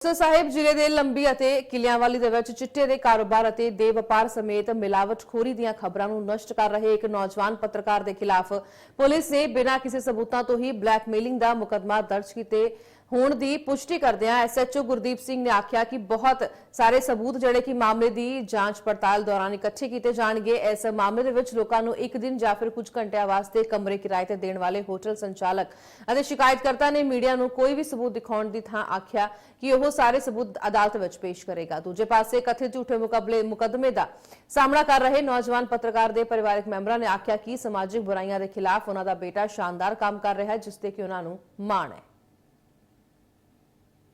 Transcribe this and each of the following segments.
ਸੋ ਸਾਹਿਬ, ਜ਼ਿਲ੍ਹੇ ਦੇ ਲੰਬੀ ਅਤੇ ਕਿਲਿਆਂਵਾਲੀ ਦੇ ਵਿੱਚ ਚਿੱਟੇ ਦੇ ਕਾਰੋਬਾਰ ਅਤੇ ਦੇ ਵਪਾਰ ਸਮੇਤ ਮਿਲਾਵਟਖੋਰੀ ਦੀਆਂ ਖਬਰਾਂ ਨੂੰ ਨਸ਼ਟ ਕਰ ਰਹੇ ਇੱਕ ਨੌਜਵਾਨ ਪੱਤਰਕਾਰ ਦੇ ਖਿਲਾਫ ਪੁਲਿਸ ਨੇ ਬਿਨਾਂ ਕਿਸੇ ਸਬੂਤਾਂ ਤੋਂ ਹੀ ਬਲੈਕਮੇਲਿੰਗ ਦਾ ਮੁਕੱਦਮਾ ਦਰਜ ਕੀਤੇ। ਹੋਣ ਦੀ ਪੁਸ਼ਟੀ ਕਰਦਿਆਂ ਐਸਐਚਓ ਗੁਰਦੀਪ ਸਿੰਘ ਨੇ ਆਖਿਆ ਕਿ ਬਹੁਤ ਸਾਰੇ ਸਬੂਤ ਜਿਹੜੇ ਕਿ ਮਾਮਲੇ ਦੀ ਜਾਂਚ ਪੜਤਾਲ ਦੌਰਾਨ ਇਕੱਠੇ ਕੀਤੇ ਜਾਣਗੇ। ਇਸ ਮਾਮਲੇ ਦੇ ਵਿੱਚ ਲੋਕਾਂ ਨੂੰ ਇੱਕ ਦਿਨ ਜਾਂ ਫਿਰ ਕੁਝ ਘੰਟਿਆਂ ਵਾਸਤੇ ਕਮਰੇ ਕਿਰਾਏ ਤੇ ਦੇਣ ਵਾਲੇ ਹੋਟਲ ਸੰਚਾਲਕ ਅਤੇ ਸ਼ਿਕਾਇਤਕਰਤਾ ਨੇ ਮੀਡੀਆ ਨੂੰ ਕੋਈ ਵੀ ਸਬੂਤ ਦਿਖਾਉਣ ਦੀ ਥਾਂ ਆਖਿਆ ਕਿ ਉਹ ਸਾਰੇ ਸਬੂਤ ਅਦਾਲਤ ਵਿੱਚ ਪੇਸ਼ ਕਰੇਗਾ। ਦੂਜੇ ਪਾਸੇ ਕਥਿਤ ਝੂਠੇ ਮੁਕੱਬਲੇ ਮੁਕੱਦਮੇ ਦਾ ਸਾਹਮਣਾ ਕਰ ਰਹੇ ਨੌਜਵਾਨ ਪੱਤਰਕਾਰ ਦੇ ਪਰਿਵਾਰਕ ਮੈਂਬਰਾਂ ਨੇ ਆਖਿਆ ਕਿ ਸਮਾਜਿਕ ਬੁਰਾਈਆਂ ਦੇ ਖਿਲਾਫ ਉਹਨਾਂ ਦਾ ਬੇਟਾ ਸ਼ਾਨਦਾਰ ਕੰਮ ਕਰ ਰਿਹਾ ਹੈ, ਜਿਸ ਤੇ ਕਿ ਉਹਨਾਂ ਨੂੰ ਮਾਣ ਹੈ।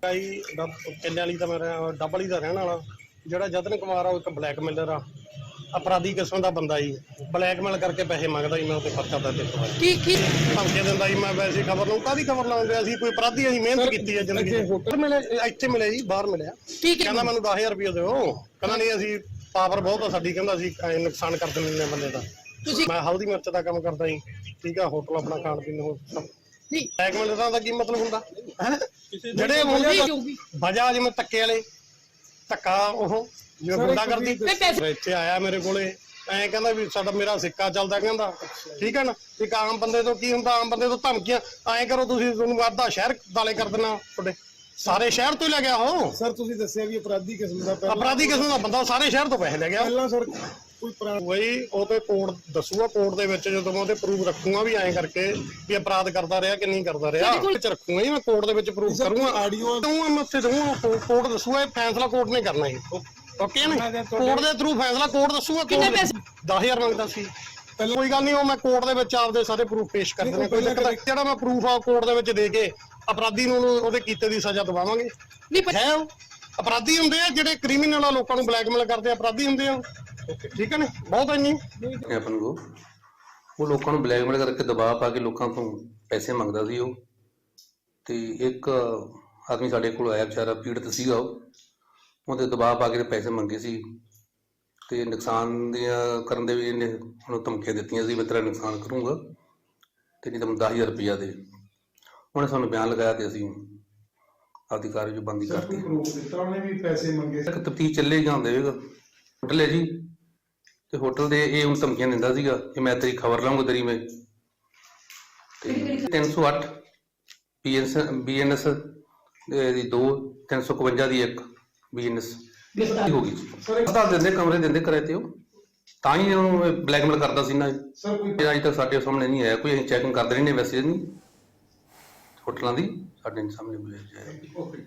ਆਈ ਕਿੱਲੇ ਵਾਲੀ ਦਾ ਮੇਰਾ ਡਬਲ ਦਾ ਰਹਿਣ ਵਾਲਾ। ਜਿਹੜਾ ਜਤਨ ਕੁਮਾਰ ਆ ਉਹ ਇੱਕ ਬਲੈਕਮੇਲਰ ਆ। ਅਪਰਾਧੀ ਕਿਸਮ ਦਾ ਬੰਦਾ ਜੀ। ਬਲੈਕਮੇਲ ਕਰਕੇ ਪੈਸੇ ਮੰਗਦਾ ਜੀ ਮੈਂ ਉਹਤੇ ਪਰਚਾ ਦਰਜ ਕਰਵਾਇਆ ਕੀ ਕੀ ਧਮਕੇ ਦਿੰਦਾ ਜੀ ਮੈਂ ਵੈਸੇ ਖਬਰ ਨੂੰ ਕਾਦੀ ਖਬਰ ਲਾਉਂਦੇ ਅਸੀਂ ਕੋਈ ਅਪਰਾਧੀ ਅਸੀਂ ਮਿਹਨਤ ਕੀਤੀ ਹੈ ਜ਼ਿੰਦਗੀ 'ਚ। ਹੋਟਲ ਮਿਲੇ ਇੱਥੇ ਮਿਲੇ ਜੀ ਬਾਹਰ ਮਿਲਿਆ ਕਹਿੰਦਾ ਮੈਨੂੰ 10000 ਰੁਪਏ ਦਿਓ। ਕਹਿੰਦਾ ਨਹੀਂ ਅਸੀਂ ਪਾਵਰ ਬਹੁਤ ਆ ਸਾਡੀ। ਕਹਿੰਦਾ ਅਸੀਂ ਐਂ ਨੁਕਸਾਨ ਕਰ ਦਿੰਦੇ ਨੇ ਬੰਦੇ ਦਾ। ਤੁਸੀਂ ਮੈਂ ਹਲਦੀ ਮਿਰਚ ਦਾ ਕੰਮ ਕਰਦਾ ਜੀ। ਠੀਕ ਆ ਹੋਟਲ ਆਪਣਾ ਖਾਣ ਪੀਣ ਨੂੰ ਸਭ ਨਹੀਂ ਬਲੈਕਮੇਲ ਦਾ ਕੀ ਮਤਲਬ ਹੁੰਦਾ? ਹੈਂ? ਜਿਹੜੇ ਹੋਊਗੀ। ਵਜਾ ਜਿਵੇਂ ਧੱਕੇ ਵਾਲੇ ਧੱਕਾ ਉਹ ਜਿਵੇਂ ਗੁੰਡਾ ਕਰਦੀ। ਇੱਥੇ ਆਇਆ ਮੇਰੇ ਕੋਲੇ ਐਂ ਕਹਿੰਦਾ ਵੀ ਸਾਡਾ ਮੇਰਾ ਸਿੱਕਾ ਚੱਲਦਾ ਕਹਿੰਦਾ। ਠੀਕ ਹੈ ਨਾ? ਇੱਕ ਆਮ ਬੰਦੇ ਤੋਂ ਕੀ ਹੁੰਦਾ? ਆਮ ਬੰਦੇ ਤੋਂ ਧਮਕੀਆਂ। ਐਂ ਕਰੋ ਤੁਸੀਂ ਤੁਹਾਨੂੰ ਅੱਧਾ ਸ਼ਹਿਰ ਦਾਲੇ ਕਰ ਦੇਣਾ ਤੁਹਾਡੇ। ਸਾਰੇ ਸ਼ਹਿਰ ਤੋਂ ਹੀ ਲੈ ਗਿਆ ਉਹ। ਸਰ ਤੁਸੀਂ ਦੱਸਿਆ ਵੀ ਅਪਰਾਧੀ ਕਿਸਮ ਦਾ ਪਹਿਲਾਂ ਅਪਰਾਧੀ ਕਿਸਮ ਦਾ ਬੰਦਾ ਸਾਰੇ ਸ਼ਹਿਰ ਤੋਂ ਪੈਸੇ ਲੈ ਗਿਆ। ਪਹਿਲਾਂ ਸਰ ਕੋਈ ਪੁਰਾਣਾ ਵਈ ਉਹ ਤੇ ਕੋਰਟ ਦੱਸੂਗਾ ਕੋਰਟ ਦੇ ਵਿੱਚ ਜਦੋਂ ਮੈਂ ਉਹਦੇ ਪ੍ਰੂਫ ਰੱਖੂਗਾ ਵੀ ਐਂ ਕਰਕੇ ਵੀ ਅਪਰਾਧ ਕਰਦਾ ਰਿਹਾ ਕਿ ਨਹੀਂ ਕਰਦਾ ਰਿਹਾ। ਵਿੱਚ ਰੱਖੂਗਾ ਜੀ ਮੈਂ ਕੋਰਟ ਦੇ ਵਿੱਚ ਪ੍ਰੂਫ ਕਰੂੰਗਾ। ਆਡੀਓ ਦਊਂਗਾ ਮੈਂ ਉੱਥੇ ਦਊਂਗਾ ਕੋਰਟ ਦੱਸੂਗਾ ਇਹ ਫੈਸਲਾ ਕੋਰਟ ਨੇ ਕਰਨਾ ਹੈ ਓਕੇ। ਨਾ ਕੋਰਟ ਦੇ ਥਰੂ ਫੈਸਲਾ ਕੋਰਟ ਦੱਸੂਗਾ ਕਿੰਨੇ ਕੋਰਟ 10000 ਮੰਗਦਾ ਸੀ। ਕੋਈ ਗੱਲ ਨਹੀਂ ਉਹ ਮੈਂ ਕੋਰਟ ਦੇ ਵਿੱਚ ਆਪਦੇ ਸਾਰੇ ਪ੍ਰੂਫ ਪੇਸ਼ ਕਰ ਦੇਣੇ ਕੋਈ ਨਹੀਂ। ਜਿਹੜਾ ਮੈਂ ਪ੍ਰੂਫ ਆ ਕੋਰਟ ਦੇ ਵਿੱਚ ਦੇ ਕੇ ਅਪਰਾਧੀ ਨੂੰ ਉਹਦੇ ਕੀਤੇ ਦੀ ਸਜ਼ਾ ਦਵਾਵਾਂਗੇ। ਨਹੀਂ ਪਰ- ਹੈ ਉਹ? ਅਪਰਾਧੀ ਹੁੰਦੇ ਆ ਜਿਹੜੇ ਕ੍ਰਿਮੀਨਲ ਆ ਲੋਕਾਂ ਨੂੰ ਬਲੈਕਮੇਲ ਕਰਦੇ ਆ ਅਪਰਾਧੀ ਹੁੰਦੇ ਆ ਠੀਕ ਹੈ ਨੇ? ਬਹੁਤ ਇੰਨੀ ਹੈ ਆਪਾਂ ਨੂੰ ਉਹ ਲੋਕਾਂ ਨੂੰ ਬਲੈਕਮੇਲ ਕਰਕੇ ਦਬਾਅ ਪਾ ਕੇ ਲੋਕਾਂ ਤੋਂ ਪੈਸੇ ਮੰਗਦਾ ਸੀ ਉਹ। ਤੇ ਇੱਕ ਆਦਮੀ ਸਾਡੇ ਕੋਲ ਆਇਆ ਵਿਚਾਰਾ ਪੀੜਤ ਸੀਗਾ ਉਹ। ਉਹਦੇ ਦਬਾਅ ਪਾ ਕੇ ਪੈਸੇ ਮੰਗੇ ਸੀ। ਤੇ ਨੁਕਸਾਨ ਦੀਆਂ ਕਰਨ ਦੇ ਵੀ ਇਹਨੇ ਉਹਨੂੰ ਧਮਕੀਆਂ ਦਿੱਤੀਆਂ ਸੀ ਮੈਂ ਤੇਰਾ ਨੁਕਸਾਨ ਕਰੂੰਗਾ। ਤੇ ਨਹੀਂ ਤਾਂ ਮੈਨੂੰ 10000 ਰੁਪਇਆ ਦੇ। ਉਹਨੇ ਸਾਨੂੰ ਬਿਆਨ ਲਗਾਇਆ ਤੇ ਅਸੀਂ ਆਪਦੀ ਕਾਰਜ ਬੰਦੀ ਕਰਤੀ। ਕੋਈ ਪ੍ਰੂਫ ਦਿੱਤਾ ਉਹਨੇ ਵੀ ਪੈਸੇ ਮੰਗੇ। ਇੱਕ ਤਫਤੀਸ਼ ਚੱਲੇ ਜਾਂਦੇ ਵੇਗਾ ਹੋਟਲ ਹੈ ਜੀ। ਤੇ ਹੋਟਲ ਦੇ ਇਹ ਹੁਣ ਧਮਕੀਆਂ ਦਿੰਦਾ ਸੀਗਾ ਕਿ ਮੈਂ ਤੇਰੀ ਖਬਰ ਲਾਉਂਗਾ ਤੇਰੀ ਮੈਂ। ਤੇ 308 ਬੀਐਨਐਸ ਬੀਐਨਐਸ ਦੀ 2 351 ਦੀ ਇੱਕ ਬੀਐਨਐਸ। ਹੋ ਗਈ ਸਰ ਪਤਾ ਦਿੰਦੇ ਕਮਰੇ ਦਿੰਦੇ ਕਰੇ ਤੇ ਉਹ। ਤਾਂ ਹੀ ਉਹਨੂੰ ਬਲੈਕਮੇਲ ਕਰਦਾ ਸੀ ਨਾ। ਸਰ ਕੋਈ ਅਜੇ ਤੱਕ ਸਾਡੇ ਸਾਹਮਣੇ ਨਹੀਂ ਆਇਆ ਕੋਈ ਅਸੀਂ ਚੈਕਿੰਗ ਕਰਦੇ ਨਹੀਂ ਨੇ ਵੈਸੇ ਨਹੀਂ। ਹੋਟਲਾਂ ਦੀ ਸਾਡੇ ਸਾਹਮਣੇ ਆਇਆ ਓਕੇ।